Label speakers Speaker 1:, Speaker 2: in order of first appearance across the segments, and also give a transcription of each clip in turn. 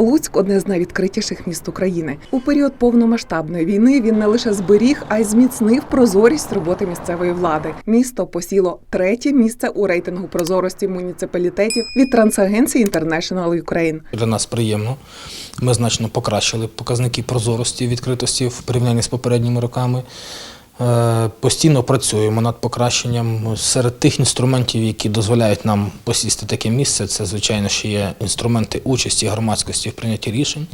Speaker 1: Луцьк одне з найвідкритіших міст України. У період повномасштабної війни він не лише зберіг, а й зміцнив прозорість роботи місцевої влади. Місто посіло третє місце у рейтингу прозорості муніципалітетів від трансагенції International Ukraine.
Speaker 2: Для нас приємно. Ми значно покращили показники прозорості відкритості в порівнянні з попередніми роками. Е, Постійно працюємо над покращенням. Серед тих інструментів, які дозволяють нам посісти таке місце, це, звичайно, ще є інструменти участі громадськості в прийнятті рішень.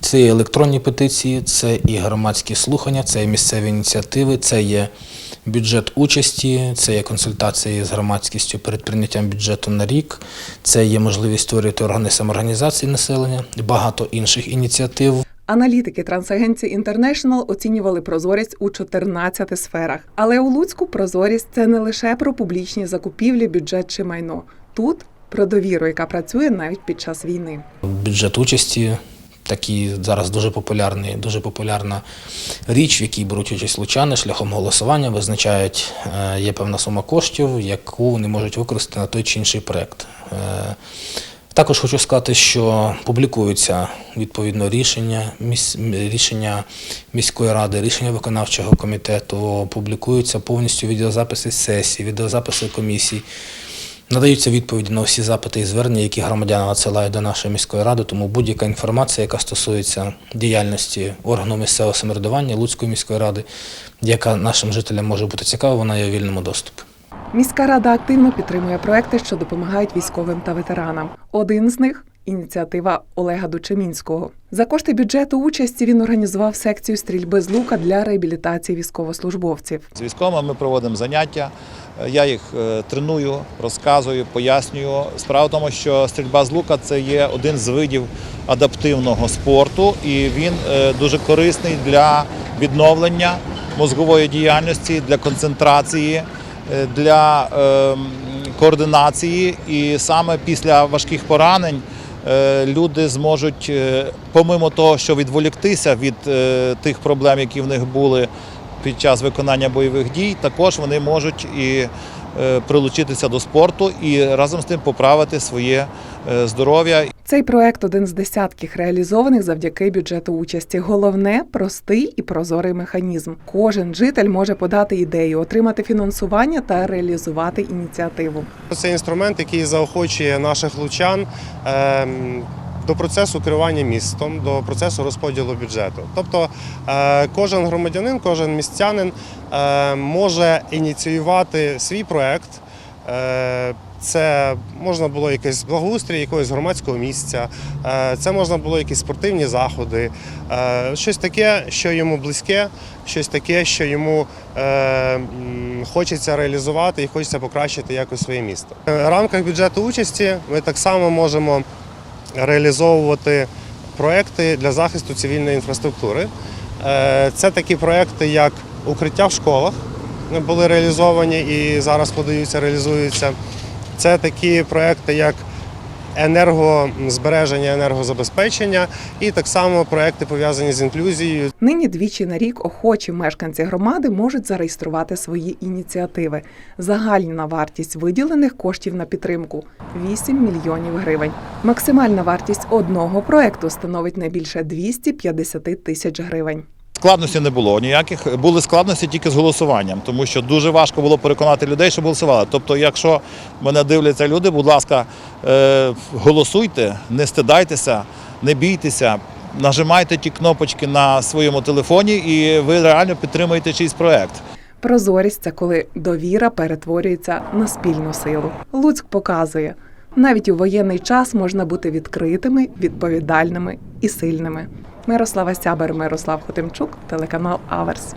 Speaker 2: Це і електронні петиції, це і громадські слухання, це і місцеві ініціативи, це є бюджет участі, це є консультації з громадськістю перед прийняттям бюджету на рік, це є можливість створювати органи самоорганізації населення, багато інших ініціатив.
Speaker 1: Аналітики Трансагенції International оцінювали прозорість у 14 сферах. Але у Луцьку прозорість це не лише про публічні закупівлі, бюджет чи майно. Тут про довіру, яка працює навіть під час війни.
Speaker 2: Бюджет участі такий зараз дуже популярний, дуже популярна річ, в якій беруть участь лучани шляхом голосування, визначають, е, є певна сума коштів, яку вони можуть використати на той чи інший проєкт. Також хочу сказати, що публікуються відповідно рішення, рішення міської ради, рішення виконавчого комітету, публікуються повністю відеозаписи сесій, відеозаписи комісій. Надаються відповіді на всі запити і звернення, які громадяни надсилають до нашої міської ради. Тому будь-яка інформація, яка стосується діяльності органу місцевого самоврядування Луцької міської ради, яка нашим жителям може бути цікава, вона є у вільному доступі.
Speaker 1: Міська рада активно підтримує проекти, що допомагають військовим та ветеранам. Один з них ініціатива Олега Дучемінського. За кошти бюджету участі він організував секцію стрільби з лука для реабілітації військовослужбовців.
Speaker 3: З військовими ми проводимо заняття. Е, Я їх е, треную, розказую, пояснюю. Справа в тому, що стрільба з лука це є один з видів адаптивного спорту, і він е, дуже корисний для відновлення мозгової діяльності, для концентрації, для ем, координації. І саме після важких поранень е, люди зможуть, е, помимо того, що відволіктися від е, тих проблем, які в них були під час виконання бойових дій, також вони можуть і прилучитися до спорту і разом з тим поправити своє здоров'я.
Speaker 1: Цей проект один з десятків реалізованих завдяки бюджету участі. Головне простий і прозорий механізм. Кожен житель може подати ідею, отримати фінансування та реалізувати ініціативу.
Speaker 4: Це інструмент, який заохочує наших лучан ем, до процесу керування містом, до процесу розподілу бюджету. Тобто е, кожен громадянин, кожен містянин е, може ініціювати свій проект. Це можна було якийсь благоустрій якогось громадського місця, е, це можна було якісь спортивні заходи, е, щось таке, що йому близьке, щось таке, що йому е, хочеться реалізувати і хочеться покращити якось своє місто. В рамках бюджету участі ми так само можемо реалізовувати проекти для захисту цивільної інфраструктури. Це такі проекти, як укриття в школах, були реалізовані і зараз подаються, реалізуються. Це такі проекти, як енергозбереження, енергозабезпечення, і так само проекти пов'язані з інклюзією.
Speaker 1: Нині двічі на рік охочі мешканці громади можуть зареєструвати свої ініціативи. Загальна вартість виділених коштів на підтримку 8 мільйонів гривень. Максимальна вартість одного проекту становить не більше 250 тисяч гривень.
Speaker 3: Складності не було ніяких. Були складності тільки з голосуванням, тому що дуже важко було переконати людей, щоб голосували. Тобто, якщо мене дивляться люди, будь ласка, е, голосуйте, не стидайтеся, не бійтеся. Нажимайте ті кнопочки на своєму телефоні, і ви реально підтримуєте чийсь проект.
Speaker 1: Прозорість це коли довіра перетворюється на спільну силу. Луцьк показує, навіть у воєнний час можна бути відкритими, відповідальними і сильними. Мирослава Сябер, Мирослав Хотимчук, телеканал Аверс.